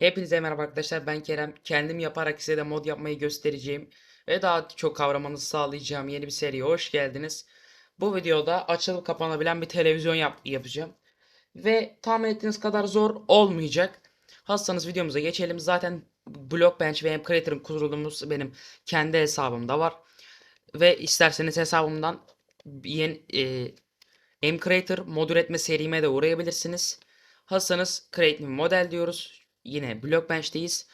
Hepinize merhaba arkadaşlar ben Kerem. Kendim yaparak size de mod yapmayı göstereceğim ve daha çok kavramanızı sağlayacağım yeni bir seriye hoş geldiniz. Bu videoda açılıp kapanabilen bir televizyon yap yapacağım. Ve tahmin ettiğiniz kadar zor olmayacak. Hazırsanız videomuza geçelim. Zaten Blockbench ve Creator'ın kurulumuz benim kendi hesabımda var. Ve isterseniz hesabımdan yeni e, Creator mod üretme serime de uğrayabilirsiniz. Hazırsanız Create New Model diyoruz. Yine Blockbench'teyiz.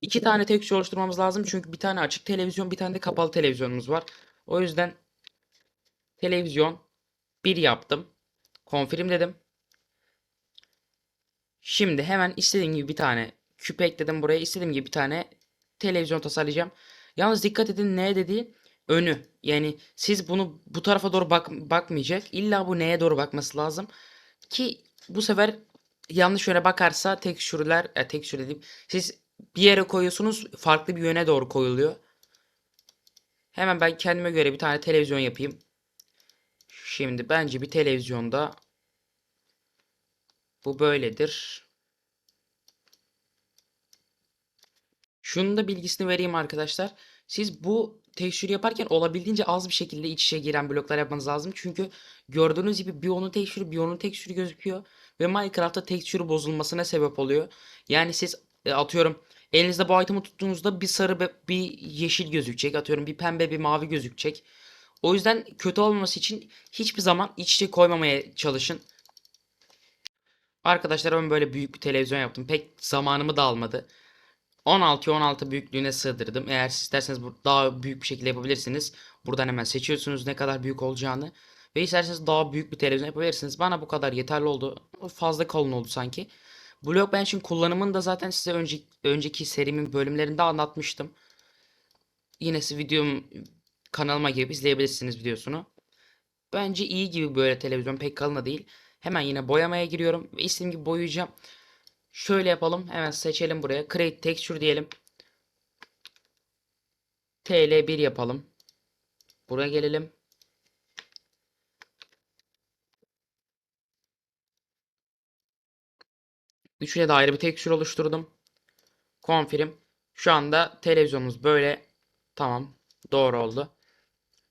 İki tane texture oluşturmamız lazım. Çünkü bir tane açık televizyon, bir tane de kapalı televizyonumuz var. O yüzden televizyon 1 yaptım. Confirm dedim. Şimdi hemen istediğim gibi bir tane küpe ekledim buraya. İstediğim gibi bir tane televizyon tasarlayacağım. Yalnız dikkat edin ne dediği önü. Yani siz bunu bu tarafa doğru bak bakmayacak. İlla bu neye doğru bakması lazım. Ki bu sefer yanlış yöne bakarsa tekstürler, e, tekstür dediğim siz bir yere koyuyorsunuz farklı bir yöne doğru koyuluyor. Hemen ben kendime göre bir tane televizyon yapayım. Şimdi bence bir televizyonda bu böyledir. Şunun da bilgisini vereyim arkadaşlar. Siz bu tekstürü yaparken olabildiğince az bir şekilde iç içe giren bloklar yapmanız lazım. Çünkü gördüğünüz gibi bir onun tekstürü bir onun tekstürü gözüküyor. Ve Minecraft'ta tekstürü bozulmasına sebep oluyor. Yani siz e, atıyorum elinizde bu item'ı tuttuğunuzda bir sarı bir yeşil gözükecek. Atıyorum bir pembe bir mavi gözükecek. O yüzden kötü olmaması için hiçbir zaman iç içe koymamaya çalışın. Arkadaşlar ben böyle büyük bir televizyon yaptım. Pek zamanımı da almadı. 16'ya 16 büyüklüğüne sığdırdım. Eğer siz isterseniz daha büyük bir şekilde yapabilirsiniz. Buradan hemen seçiyorsunuz ne kadar büyük olacağını. Ve isterseniz daha büyük bir televizyon yapabilirsiniz. Bana bu kadar yeterli oldu. Fazla kalın oldu sanki. Blockbench'in kullanımını da zaten size önce, önceki serimin bölümlerinde anlatmıştım. Yine siz videom kanalıma girip izleyebilirsiniz videosunu. Bence iyi gibi böyle televizyon pek kalın da değil. Hemen yine boyamaya giriyorum ve istediğim gibi boyayacağım. Şöyle yapalım. Hemen seçelim buraya. Create texture diyelim. TL1 yapalım. Buraya gelelim. Üçüne dair bir texture oluşturdum. Confirm. Şu anda televizyonumuz böyle. Tamam. Doğru oldu.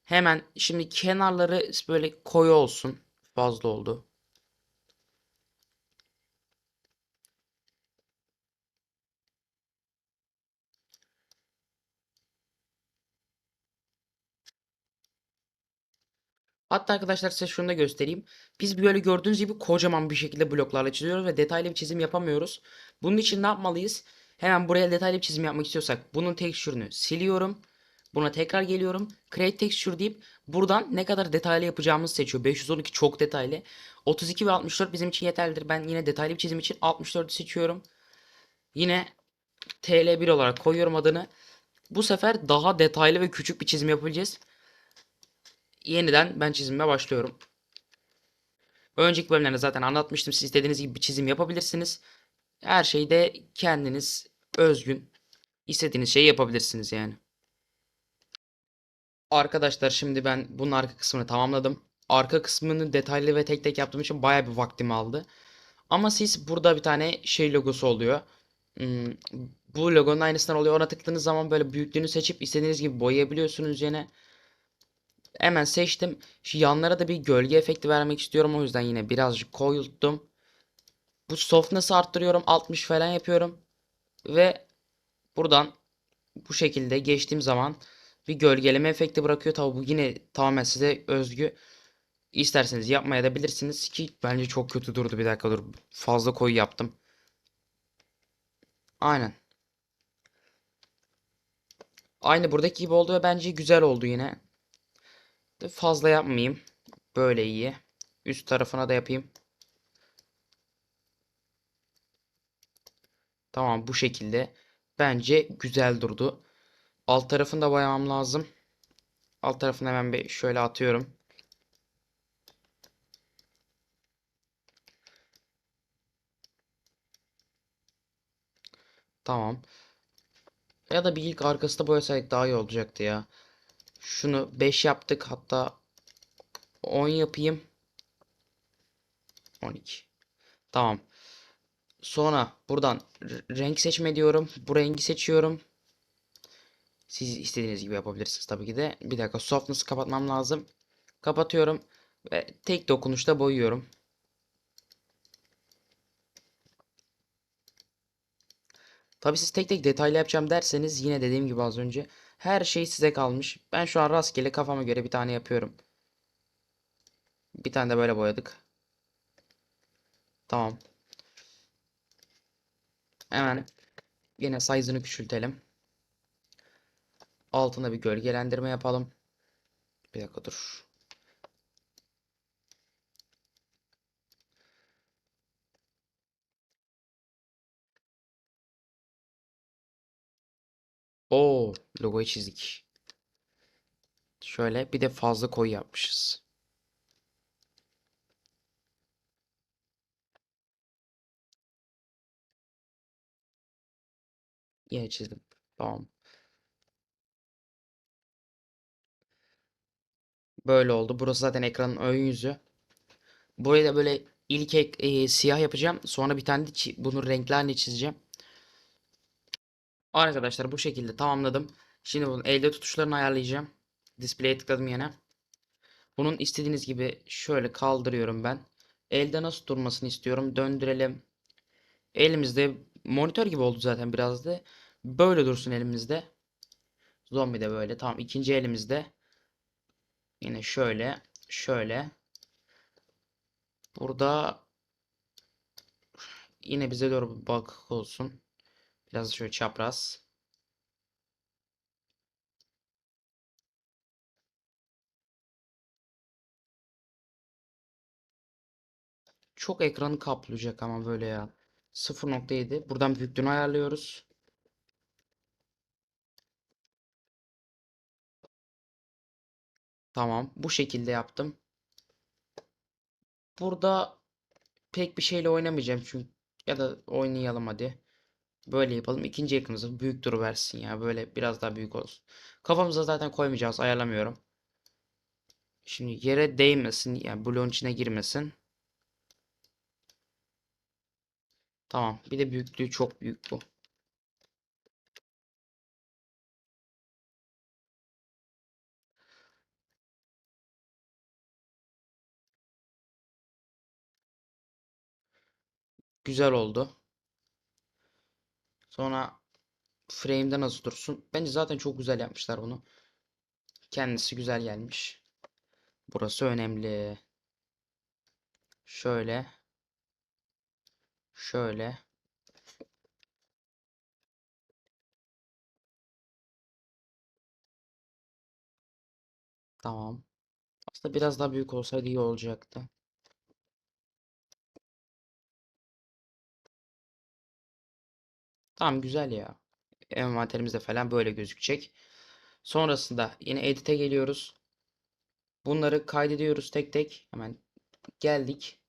Hemen şimdi kenarları böyle koyu olsun. Fazla oldu. Hatta arkadaşlar size şunu da göstereyim. Biz böyle gördüğünüz gibi kocaman bir şekilde bloklarla çiziyoruz ve detaylı bir çizim yapamıyoruz. Bunun için ne yapmalıyız? Hemen buraya detaylı bir çizim yapmak istiyorsak bunun tekstürünü siliyorum. Buna tekrar geliyorum. Create texture deyip buradan ne kadar detaylı yapacağımızı seçiyor. 512 çok detaylı. 32 ve 64 bizim için yeterlidir. Ben yine detaylı bir çizim için 64'ü seçiyorum. Yine TL1 olarak koyuyorum adını. Bu sefer daha detaylı ve küçük bir çizim yapabileceğiz yeniden ben çizime başlıyorum. Önceki bölümlerde zaten anlatmıştım. Siz istediğiniz gibi bir çizim yapabilirsiniz. Her şeyi de kendiniz özgün istediğiniz şeyi yapabilirsiniz yani. Arkadaşlar şimdi ben bunun arka kısmını tamamladım. Arka kısmını detaylı ve tek tek yaptığım için baya bir vaktimi aldı. Ama siz burada bir tane şey logosu oluyor. Hmm, bu logonun aynısından oluyor. Ona tıkladığınız zaman böyle büyüklüğünü seçip istediğiniz gibi boyayabiliyorsunuz yine. Hemen seçtim. Şu yanlara da bir gölge efekti vermek istiyorum. O yüzden yine birazcık koyulttum. Bu softness'ı arttırıyorum. 60 falan yapıyorum. Ve buradan bu şekilde geçtiğim zaman bir gölgeleme efekti bırakıyor. Tabi bu yine tamamen size özgü. İsterseniz yapmaya da bilirsiniz ki bence çok kötü durdu. Bir dakika dur. Fazla koyu yaptım. Aynen. Aynı buradaki gibi oldu ve bence güzel oldu yine. Fazla yapmayayım. Böyle iyi. Üst tarafına da yapayım. Tamam bu şekilde. Bence güzel durdu. Alt tarafını da boyamam lazım. Alt tarafını hemen bir şöyle atıyorum. Tamam. Ya da bir ilk arkası boyasaydık daha iyi olacaktı ya. Şunu 5 yaptık. Hatta 10 yapayım. 12. Tamam. Sonra buradan renk seçme diyorum. Bu rengi seçiyorum. Siz istediğiniz gibi yapabilirsiniz tabii ki de. Bir dakika softness'ı kapatmam lazım. Kapatıyorum ve tek dokunuşta boyuyorum. Tabii siz tek tek detaylı yapacağım derseniz yine dediğim gibi az önce her şey size kalmış. Ben şu an rastgele kafama göre bir tane yapıyorum. Bir tane de böyle boyadık. Tamam. Hemen yine size'ını küçültelim. Altına bir gölgelendirme yapalım. Bir dakika dur. Oo, logoyu çizdik. Şöyle bir de fazla koyu yapmışız. Yine çizdim. Tamam. Böyle oldu. Burası zaten ekranın ön yüzü. Burayı da böyle ilk e, siyah yapacağım. Sonra bir tane de bunun renkli halini çizeceğim. Arkadaşlar bu şekilde tamamladım. Şimdi bunun elde tutuşlarını ayarlayacağım. Display'e tıkladım yine. Bunun istediğiniz gibi şöyle kaldırıyorum ben. Elde nasıl durmasını istiyorum. Döndürelim. Elimizde monitör gibi oldu zaten biraz da. Böyle dursun elimizde. Zombi de böyle. Tamam ikinci elimizde. Yine şöyle. Şöyle. Burada yine bize doğru bir olsun. Biraz şöyle çapraz. Çok ekranı kaplayacak ama böyle ya. 0.7. Buradan büyüklüğünü ayarlıyoruz. Tamam. Bu şekilde yaptım. Burada pek bir şeyle oynamayacağım çünkü ya da oynayalım hadi. Böyle yapalım. İkinci ekranımızı büyük dur versin ya. Böyle biraz daha büyük olsun. Kafamıza zaten koymayacağız. Ayarlamıyorum. Şimdi yere değmesin. Yani bloğun içine girmesin. Tamam. Bir de büyüklüğü çok büyük bu. Güzel oldu. Sonra frame'de nasıl dursun? Bence zaten çok güzel yapmışlar bunu. Kendisi güzel gelmiş. Burası önemli. Şöyle. Şöyle. Tamam. Aslında biraz daha büyük olsaydı iyi olacaktı. Tamam güzel ya. Envanterimizde falan böyle gözükecek. Sonrasında yine edit'e geliyoruz. Bunları kaydediyoruz tek tek. Hemen geldik.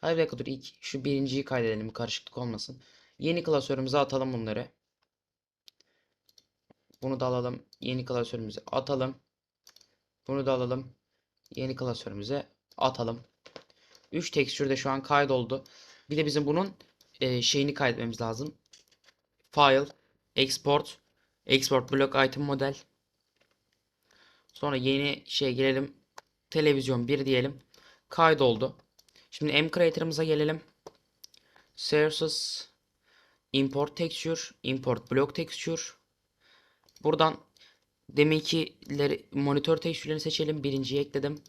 Hayır bir dakika dur ilk şu birinciyi kaydedelim karışıklık olmasın. Yeni klasörümüze atalım bunları. Bunu da alalım. Yeni klasörümüze atalım. Bunu da alalım. Yeni klasörümüze atalım. 3 tekstür de şu an kaydoldu. Bir de bizim bunun e, şeyini kaydetmemiz lazım. File, export, export block item model. Sonra yeni şey gelelim. Televizyon 1 diyelim. Kaydoldu. Şimdi M Creator'ımıza gelelim. Sources, import texture, import block texture. Buradan deminkileri monitör tekstürlerini seçelim. Birinciyi ekledim.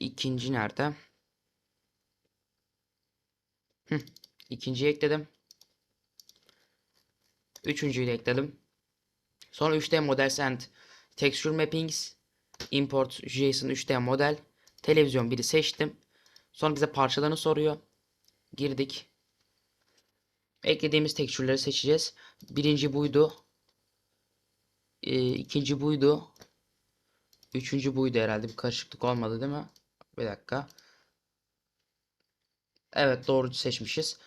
İkinci nerede? Hı. İkinciyi ekledim. Üçüncüyü de ekledim. Sonra 3D Models and Texture Mappings Import JSON 3D model Televizyon biri seçtim. Sonra bize parçalarını soruyor. Girdik. Eklediğimiz tekstürleri seçeceğiz. Birinci buydu. Ee, ikinci buydu. Üçüncü buydu herhalde. Bir karışıklık olmadı değil mi? Bir dakika. Evet doğru seçmişiz.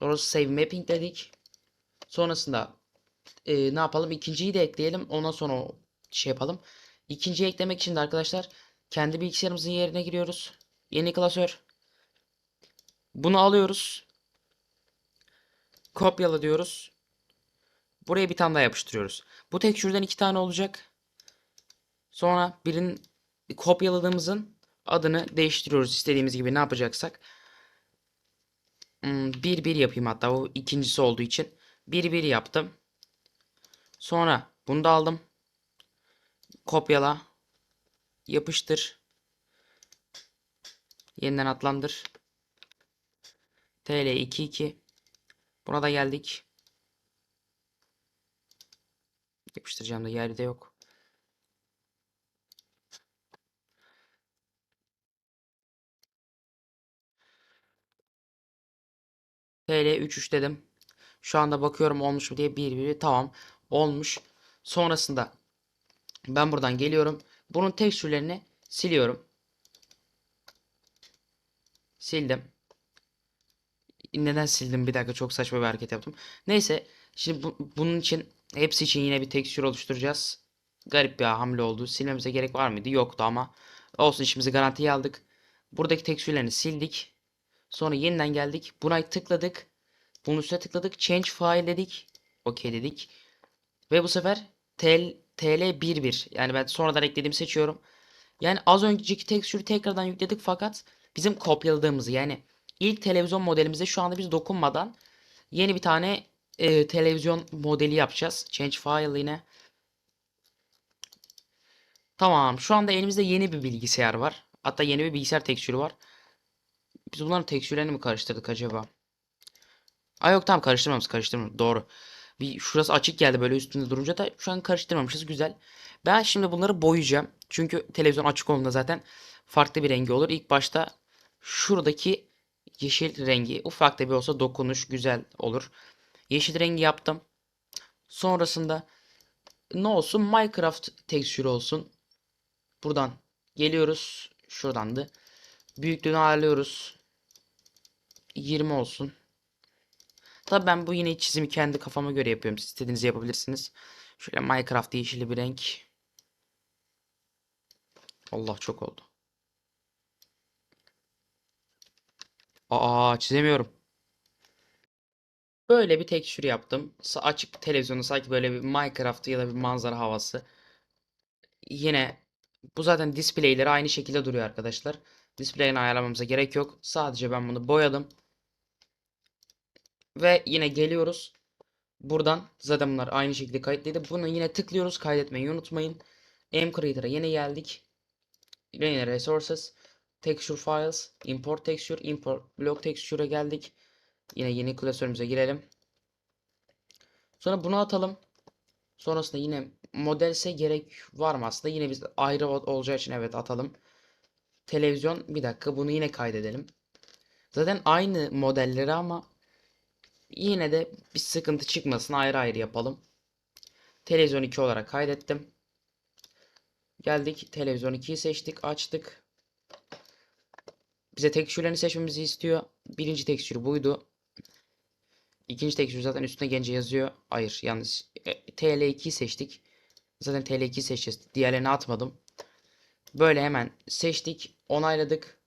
Sonra save mapping dedik. Sonrasında e, ne yapalım? İkinciyi de ekleyelim. Ondan sonra şey yapalım. İkinciyi eklemek için de arkadaşlar kendi bilgisayarımızın yerine giriyoruz. Yeni klasör. Bunu alıyoruz. Kopyala diyoruz. Buraya bir tane daha yapıştırıyoruz. Bu tekstürden iki tane olacak. Sonra birinin kopyaladığımızın adını değiştiriyoruz istediğimiz gibi ne yapacaksak. 1 1 yapayım hatta o ikincisi olduğu için. 1 1 yaptım. Sonra bunu da aldım. Kopyala. Yapıştır. Yeniden adlandır. TL 22 Buna da geldik. Yapıştıracağım da yerde yok. TL 33 dedim. Şu anda bakıyorum olmuş mu diye bir biri tamam olmuş. Sonrasında ben buradan geliyorum. Bunun tekstürlerini siliyorum. Sildim. Neden sildim? Bir dakika çok saçma bir hareket yaptım. Neyse şimdi bu- bunun için hepsi için yine bir tekstür oluşturacağız. Garip bir hamle oldu. Silmemize gerek var mıydı? Yoktu ama olsun işimizi garantiye aldık. Buradaki tekstürlerini sildik. Sonra yeniden geldik. Buna tıkladık. Bunun üstüne tıkladık. Change file dedik. OK dedik. Ve bu sefer TL, TL11 yani ben sonradan eklediğimi seçiyorum. Yani az önceki tekstürü tekrardan yükledik fakat bizim kopyaladığımızı yani ilk televizyon modelimizde şu anda biz dokunmadan yeni bir tane e, televizyon modeli yapacağız. Change file yine. Tamam şu anda elimizde yeni bir bilgisayar var. Hatta yeni bir bilgisayar tekstürü var. Biz bunların tekstürlerini mi karıştırdık acaba? Ay yok tamam karıştırmamışız karıştırmamışız doğru. Bir şurası açık geldi böyle üstünde durunca da şu an karıştırmamışız güzel. Ben şimdi bunları boyayacağım. Çünkü televizyon açık olduğunda zaten farklı bir rengi olur. İlk başta şuradaki yeşil rengi ufak da bir olsa dokunuş güzel olur. Yeşil rengi yaptım. Sonrasında ne olsun Minecraft tekstürü olsun. Buradan geliyoruz. Şuradandı. Büyüklüğünü ayarlıyoruz. 20 olsun. Tabii ben bu yine çizimi kendi kafama göre yapıyorum. Siz istediğinizi yapabilirsiniz. Şöyle Minecraft yeşili bir renk. Allah çok oldu. Aa çizemiyorum. Böyle bir tekstür yaptım. Açık televizyonda sanki böyle bir Minecraft ya da bir manzara havası. Yine bu zaten displayleri aynı şekilde duruyor arkadaşlar. Display'ini ayarlamamıza gerek yok. Sadece ben bunu boyadım. Ve yine geliyoruz. Buradan zaten bunlar aynı şekilde kayıtlıydı. Bunu yine tıklıyoruz. Kaydetmeyi unutmayın. M-Creator'a yine geldik. Yine Resources. Texture Files. Import Texture. Import Block Texture'a geldik. Yine yeni klasörümüze girelim. Sonra bunu atalım. Sonrasında yine modelse gerek var mı aslında? Yine biz ayrı ol- olacağı için evet atalım. Televizyon bir dakika bunu yine kaydedelim. Zaten aynı modelleri ama yine de bir sıkıntı çıkmasın ayrı ayrı yapalım. Televizyon 2 olarak kaydettim. Geldik televizyon 2'yi seçtik açtık. Bize tekstürlerini seçmemizi istiyor. Birinci tekstür buydu. İkinci tekstür zaten üstüne gence yazıyor. Hayır yanlış. E, TL2'yi seçtik. Zaten TL2'yi seçeceğiz. Diğerlerini atmadım. Böyle hemen seçtik. Onayladık.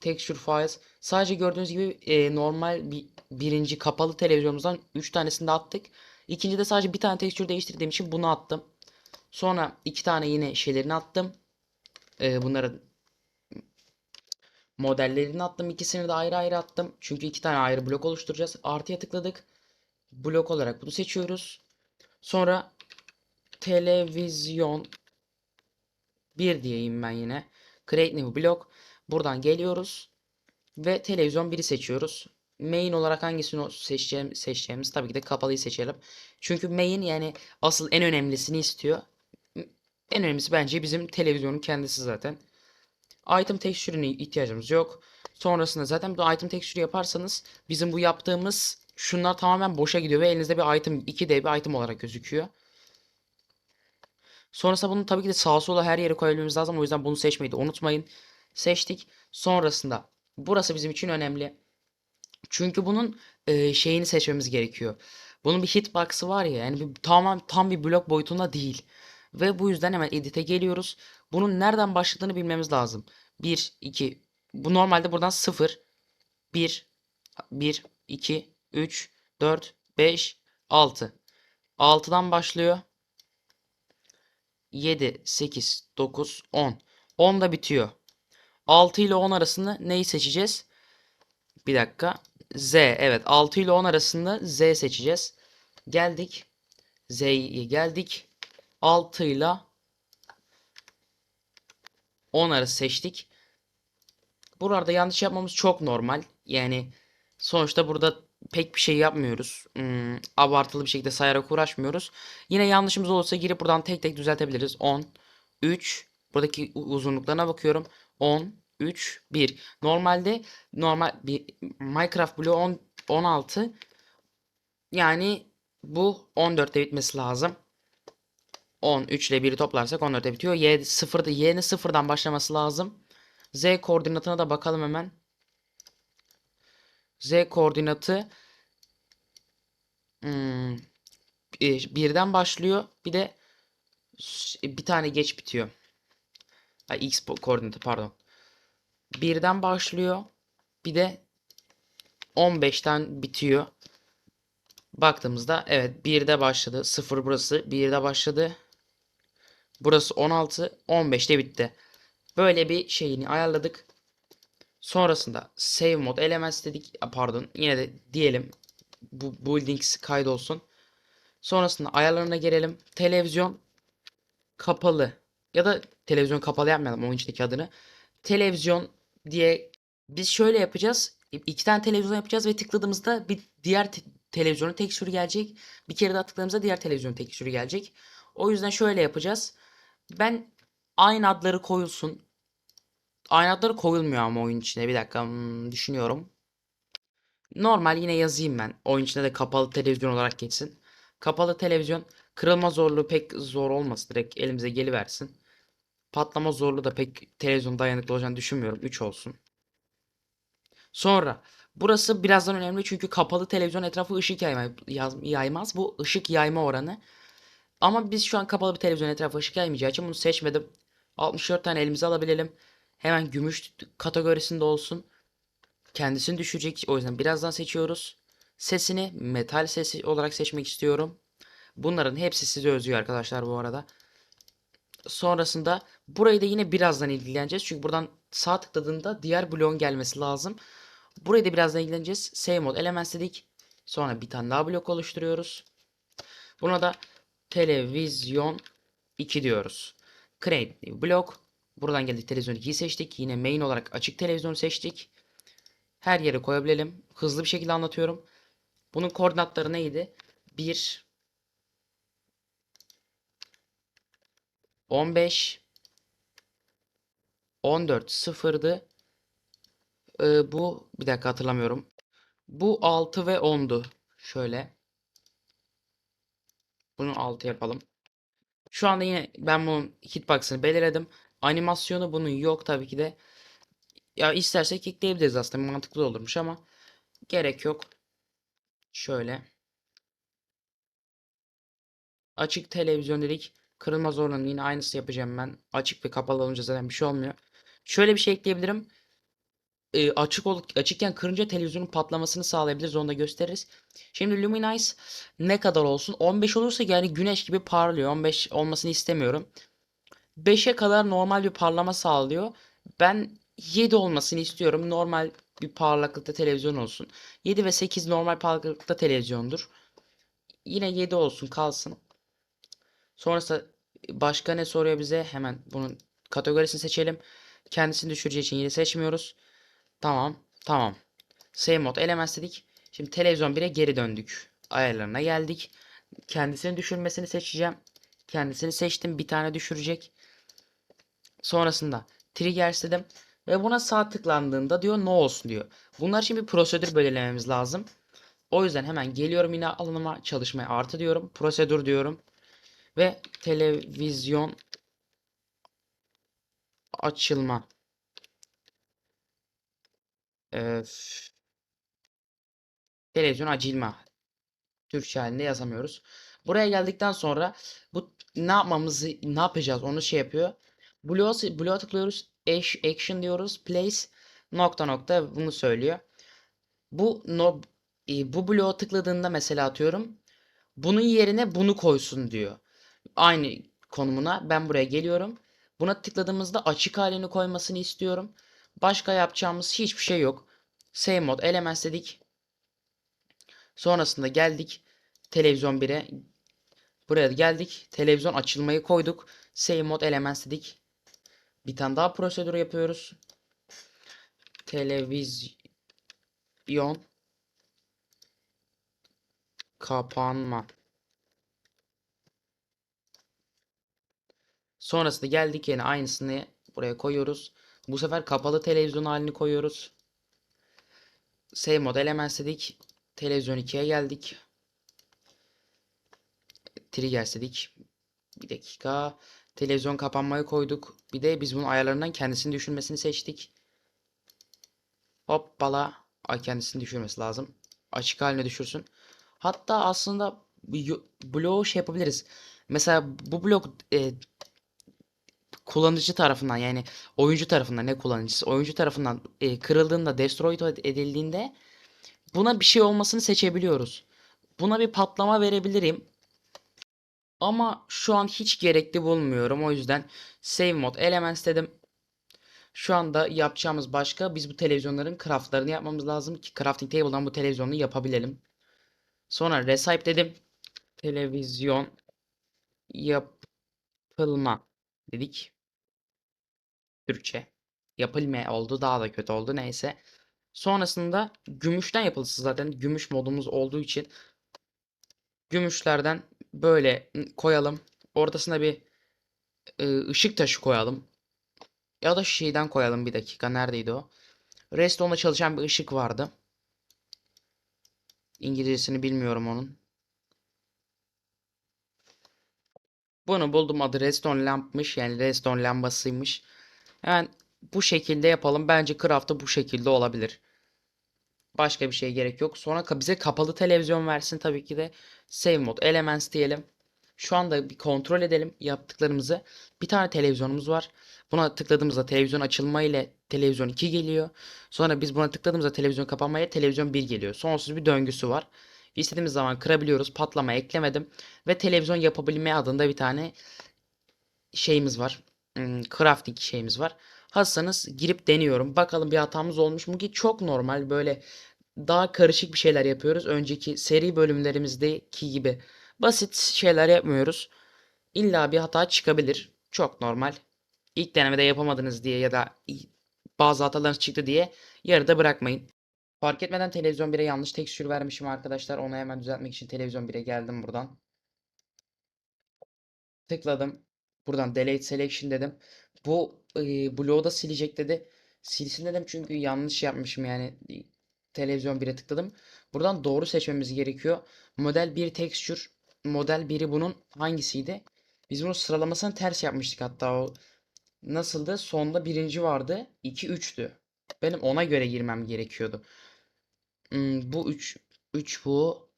Texture Files. Sadece gördüğünüz gibi e, normal bir birinci kapalı televizyonumuzdan 3 tanesini de attık. İkinci de sadece bir tane tekstür değiştirdiğim için bunu attım. Sonra iki tane yine şeylerini attım. E, bunların modellerini attım. İkisini de ayrı ayrı attım. Çünkü iki tane ayrı blok oluşturacağız. Artıya tıkladık. Blok olarak bunu seçiyoruz. Sonra televizyon 1 diyeyim ben yine. Create new block. Buradan geliyoruz. Ve televizyon 1'i seçiyoruz. Main olarak hangisini seçeceğim, seçeceğimiz tabii ki de kapalıyı seçelim. Çünkü main yani asıl en önemlisini istiyor. En önemlisi bence bizim televizyonun kendisi zaten. Item tekstürüne ihtiyacımız yok. Sonrasında zaten bu item tekstürü yaparsanız bizim bu yaptığımız şunlar tamamen boşa gidiyor ve elinizde bir item 2D bir item olarak gözüküyor. Sonrasında bunu tabii ki de sağa sola her yere koyabilmemiz lazım. O yüzden bunu seçmeyi de unutmayın. Seçtik. Sonrasında burası bizim için önemli. Çünkü bunun e, şeyini seçmemiz gerekiyor. Bunun bir hitbox'ı var ya yani bir, tamam tam bir blok boyutunda değil. Ve bu yüzden hemen edit'e geliyoruz. Bunun nereden başladığını bilmemiz lazım. 1, 2, bu normalde buradan 0, 1, 1, 2, 3, 4, 5, 6. 6'dan başlıyor. 7, 8, 9, 10. 10 da bitiyor. 6 ile 10 arasında neyi seçeceğiz? Bir dakika. Z. Evet. 6 ile 10 arasında Z seçeceğiz. Geldik. Z'ye geldik. 6 ile 10 arası seçtik. Burada yanlış yapmamız çok normal. Yani sonuçta burada pek bir şey yapmıyoruz. Hmm, abartılı bir şekilde sayarak uğraşmıyoruz. Yine yanlışımız olursa girip buradan tek tek düzeltebiliriz. 10, 3, buradaki uzunluklarına bakıyorum. 10, 3, 1. Normalde normal bir Minecraft bloğu 10, 16. Yani bu 14'te bitmesi lazım. 10, 3 ile 1'i toplarsak 14'te bitiyor. Y 0'da Y'nin sıfırdan başlaması lazım. Z koordinatına da bakalım hemen. Z koordinatı hmm, e, birden başlıyor. Bir de bir tane geç bitiyor. X koordinatı pardon. Birden başlıyor. Bir de 15'ten bitiyor. Baktığımızda evet 1'de başladı. 0 burası. 1'de başladı. Burası 16. 15'te bitti. Böyle bir şeyini ayarladık. Sonrasında save mode elements dedik. Pardon yine de diyelim. Bu buildings kaydolsun. Sonrasında ayarlarına gelelim. Televizyon kapalı. Ya da televizyon kapalı yapmayalım oyun içindeki adını. Televizyon diye biz şöyle yapacağız. İki tane televizyon yapacağız ve tıkladığımızda bir diğer te- televizyonun tekstürü gelecek. Bir kere daha tıkladığımızda diğer televizyonun tekstürü gelecek. O yüzden şöyle yapacağız. Ben aynı adları koyulsun. Aynı adları koyulmuyor ama oyun içine. Bir dakika hmm, düşünüyorum. Normal yine yazayım ben. Oyun içinde de kapalı televizyon olarak geçsin. Kapalı televizyon kırılma zorluğu pek zor olmasın. Direkt elimize geliversin. Patlama zorluğu da pek televizyon dayanıklı olacağını düşünmüyorum. 3 olsun. Sonra burası birazdan önemli çünkü kapalı televizyon etrafı ışık yayma, yaymaz. Bu ışık yayma oranı. Ama biz şu an kapalı bir televizyon etrafı ışık yaymayacağı için bunu seçmedim. 64 tane elimize alabilelim. Hemen gümüş kategorisinde olsun. Kendisini düşürecek. O yüzden birazdan seçiyoruz. Sesini metal sesi olarak seçmek istiyorum. Bunların hepsi size özgü arkadaşlar bu arada. Sonrasında burayı da yine birazdan ilgileneceğiz. Çünkü buradan sağ tıkladığında diğer bloğun gelmesi lazım. Burayı da birazdan ilgileneceğiz. Save mode elements dedik. Sonra bir tane daha blok oluşturuyoruz. Buna da televizyon 2 diyoruz. Create new block. Buradan geldik televizyon 2'yi seçtik. Yine main olarak açık televizyonu seçtik. Her yere koyabilelim. Hızlı bir şekilde anlatıyorum. Bunun koordinatları neydi? 1 15 14 sıfırdı. Ee, bu bir dakika hatırlamıyorum. Bu 6 ve 10'du. Şöyle. Bunu 6 yapalım. Şu anda yine ben bunun hitbox'ını belirledim. Animasyonu bunun yok tabii ki de. Ya istersek ekleyebiliriz aslında mantıklı olurmuş ama gerek yok. Şöyle. Açık televizyon dedik. Kırılma zorlanın yine aynısı yapacağım ben. Açık ve kapalı olunca zaten bir şey olmuyor. Şöyle bir şey ekleyebilirim. Ee, açık ol açıkken kırınca televizyonun patlamasını sağlayabiliriz. Onu da gösteririz. Şimdi Luminize ne kadar olsun? 15 olursa yani güneş gibi parlıyor. 15 olmasını istemiyorum. 5'e kadar normal bir parlama sağlıyor. Ben 7 olmasını istiyorum. Normal bir parlaklıkta televizyon olsun. 7 ve 8 normal parlaklıkta televizyondur. Yine 7 olsun kalsın. Sonrasında başka ne soruyor bize? Hemen bunun kategorisini seçelim. Kendisini düşüreceği için yine seçmiyoruz. Tamam. Tamam. Save mode elements dedik. Şimdi televizyon 1'e geri döndük. Ayarlarına geldik. Kendisini düşürmesini seçeceğim. Kendisini seçtim. Bir tane düşürecek. Sonrasında triggers dedim. Ve buna sağ tıklandığında diyor ne olsun diyor. Bunlar için bir prosedür belirlememiz lazım. O yüzden hemen geliyorum yine alanıma çalışmaya artı diyorum. Prosedür diyorum. Ve televizyon açılma. Öf. Televizyon açılma. Türkçe halinde yazamıyoruz. Buraya geldikten sonra bu ne yapmamızı ne yapacağız onu şey yapıyor. Bloğa, bloğa tıklıyoruz. Ash- Action diyoruz. Place nokta nokta bunu söylüyor. Bu no e, bu bloğa tıkladığında mesela atıyorum bunun yerine bunu koysun diyor. Aynı konumuna ben buraya geliyorum. Buna tıkladığımızda açık halini koymasını istiyorum. Başka yapacağımız hiçbir şey yok. Save mode elements dedik. Sonrasında geldik televizyon 1'e. Buraya geldik. Televizyon açılmayı koyduk. Save mode elements dedik. Bir tane daha prosedür yapıyoruz. Televizyon kapanma. Sonrasında geldik yine aynısını buraya koyuyoruz. Bu sefer kapalı televizyon halini koyuyoruz. Save mode elements dedik. Televizyon 2'ye geldik. Triggers dedik. Bir dakika. Televizyon kapanmayı koyduk. Bir de biz bunun ayarlarından kendisini düşürmesini seçtik. Hoppala. Ay kendisini düşürmesi lazım. Açık haline düşürsün. Hatta aslında bloğu şey yapabiliriz. Mesela bu blok e, kullanıcı tarafından yani oyuncu tarafından ne kullanıcısı oyuncu tarafından e, kırıldığında destroy edildiğinde buna bir şey olmasını seçebiliyoruz. Buna bir patlama verebilirim. Ama şu an hiç gerekli bulmuyorum. O yüzden save mode elements dedim. Şu anda yapacağımız başka biz bu televizyonların craftlarını yapmamız lazım ki crafting table'dan bu televizyonu yapabilelim. Sonra recipe dedim. Televizyon yapılma dedik. Türkçe. Yapılma oldu daha da kötü oldu neyse. Sonrasında gümüşten yapılısı zaten gümüş modumuz olduğu için gümüşlerden böyle koyalım. Ortasına bir e, ışık taşı koyalım. Ya da şeyden koyalım bir dakika. Neredeydi o? Redstone'da çalışan bir ışık vardı. İngilizcesini bilmiyorum onun. Bunu buldum adı redstone lampmış. Yani redstone lambasıymış. Hemen bu şekilde yapalım. Bence craft'ta bu şekilde olabilir. Başka bir şey gerek yok. Sonra bize kapalı televizyon versin tabii ki de. Save mode elements diyelim. Şu anda bir kontrol edelim yaptıklarımızı. Bir tane televizyonumuz var. Buna tıkladığımızda televizyon açılma ile televizyon 2 geliyor. Sonra biz buna tıkladığımızda televizyon kapanma ile televizyon 1 geliyor. Sonsuz bir döngüsü var. İstediğimiz zaman kırabiliyoruz. Patlama eklemedim. Ve televizyon yapabilme adında bir tane şeyimiz var. Crafting şeyimiz var. Hazırsanız girip deniyorum. Bakalım bir hatamız olmuş mu ki çok normal böyle daha karışık bir şeyler yapıyoruz. Önceki seri bölümlerimizdeki gibi basit şeyler yapmıyoruz. İlla bir hata çıkabilir. Çok normal. İlk denemede yapamadınız diye ya da bazı hatalarınız çıktı diye yarıda bırakmayın. Fark etmeden televizyon 1'e yanlış tekstür vermişim arkadaşlar. Onu hemen düzeltmek için televizyon 1'e geldim buradan. Tıkladım. Buradan delete selection dedim. Bu e, bloğu da silecek dedi. Silsin dedim çünkü yanlış yapmışım yani. Televizyon 1'e tıkladım. Buradan doğru seçmemiz gerekiyor. Model 1 texture. Model 1'i bunun hangisiydi? Biz bunun sıralamasını ters yapmıştık hatta o. Nasıldı? Sonda birinci vardı. 2 3'tü. Benim ona göre girmem gerekiyordu. Hmm, bu 3 3 bu.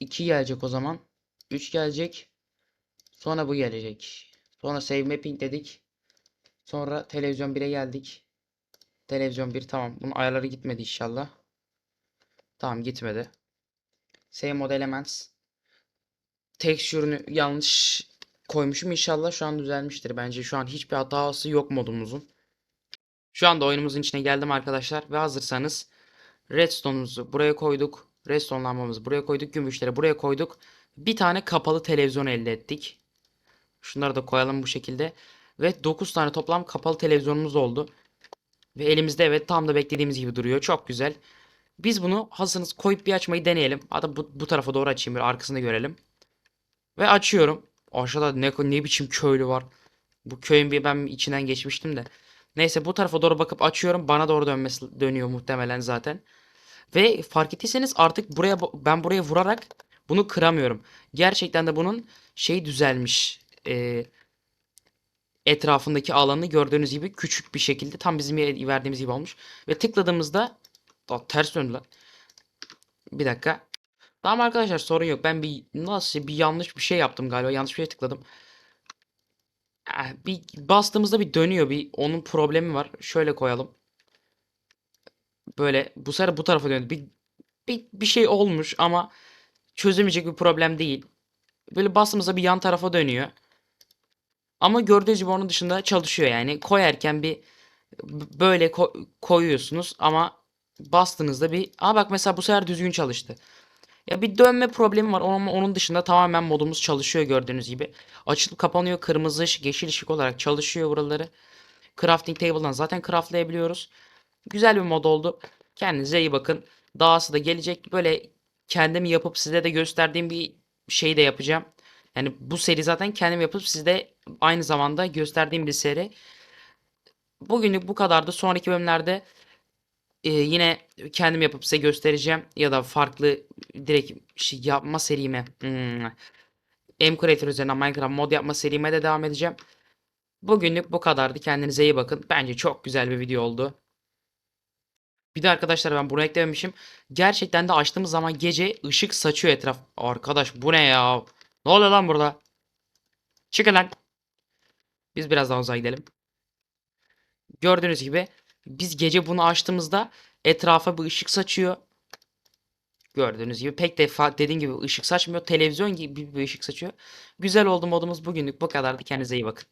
2 gelecek o zaman. 3 gelecek. Sonra bu gelecek. Sonra save mapping dedik. Sonra televizyon 1'e geldik. Televizyon 1 tamam. Bunun ayarları gitmedi inşallah. Tamam gitmedi. Save mode elements. Texture'ünü yanlış koymuşum. İnşallah şu an düzelmiştir. Bence şu an hiçbir hatası yok modumuzun. Şu anda oyunumuzun içine geldim arkadaşlar. Ve hazırsanız redstone'umuzu buraya koyduk. Redstone lambamızı buraya koyduk. Gümüşleri buraya koyduk. Bir tane kapalı televizyon elde ettik. Şunları da koyalım bu şekilde. Ve 9 tane toplam kapalı televizyonumuz oldu. Ve elimizde evet tam da beklediğimiz gibi duruyor. Çok güzel. Biz bunu hazırsanız koyup bir açmayı deneyelim. Hatta bu, bu tarafa doğru açayım. Böyle arkasını görelim. Ve açıyorum. Aşağıda ne, ne biçim köylü var. Bu köyün bir ben içinden geçmiştim de. Neyse bu tarafa doğru bakıp açıyorum. Bana doğru dönmesi dönüyor muhtemelen zaten. Ve fark ettiyseniz artık buraya ben buraya vurarak bunu kıramıyorum. Gerçekten de bunun şey düzelmiş. Ee, etrafındaki alanı gördüğünüz gibi küçük bir şekilde tam bizim verdiğimiz gibi olmuş. Ve tıkladığımızda Aa, ters döndü lan. Bir dakika. Tamam arkadaşlar sorun yok. Ben bir nasıl bir yanlış bir şey yaptım galiba. Yanlış bir şey tıkladım. Eh, bir bastığımızda bir dönüyor. Bir onun problemi var. Şöyle koyalım. böyle bu sefer bu tarafa döndü. Bir, bir, bir şey olmuş ama çözülmeyecek bir problem değil. Böyle bastığımızda bir yan tarafa dönüyor. Ama gördüğünüz gibi onun dışında çalışıyor yani. Koyarken bir böyle ko- koyuyorsunuz ama bastığınızda bir... Aa bak mesela bu sefer düzgün çalıştı. Ya bir dönme problemi var ama onun dışında tamamen modumuz çalışıyor gördüğünüz gibi. Açılıp kapanıyor kırmızı ışık yeşil ışık olarak çalışıyor buraları. Crafting table'dan zaten craftlayabiliyoruz. Güzel bir mod oldu. Kendinize iyi bakın. Dahası da gelecek. Böyle kendim yapıp size de gösterdiğim bir şey de yapacağım. Yani bu seri zaten kendim yapıp size aynı zamanda gösterdiğim bir seri. Bugünlük bu kadardı. Sonraki bölümlerde e, yine kendim yapıp size göstereceğim. Ya da farklı direkt şey yapma serime. Hmm. M-Creator üzerinden Minecraft mod yapma serime de devam edeceğim. Bugünlük bu kadardı. Kendinize iyi bakın. Bence çok güzel bir video oldu. Bir de arkadaşlar ben bunu eklememişim. Gerçekten de açtığımız zaman gece ışık saçıyor etraf. Arkadaş bu ne ya? Ne oluyor lan burada? Çıkın lan. Biz biraz daha uzağa gidelim. Gördüğünüz gibi biz gece bunu açtığımızda etrafa bir ışık saçıyor. Gördüğünüz gibi pek de dediğim gibi ışık saçmıyor. Televizyon gibi bir ışık saçıyor. Güzel oldu modumuz bugünlük bu kadardı. Kendinize iyi bakın.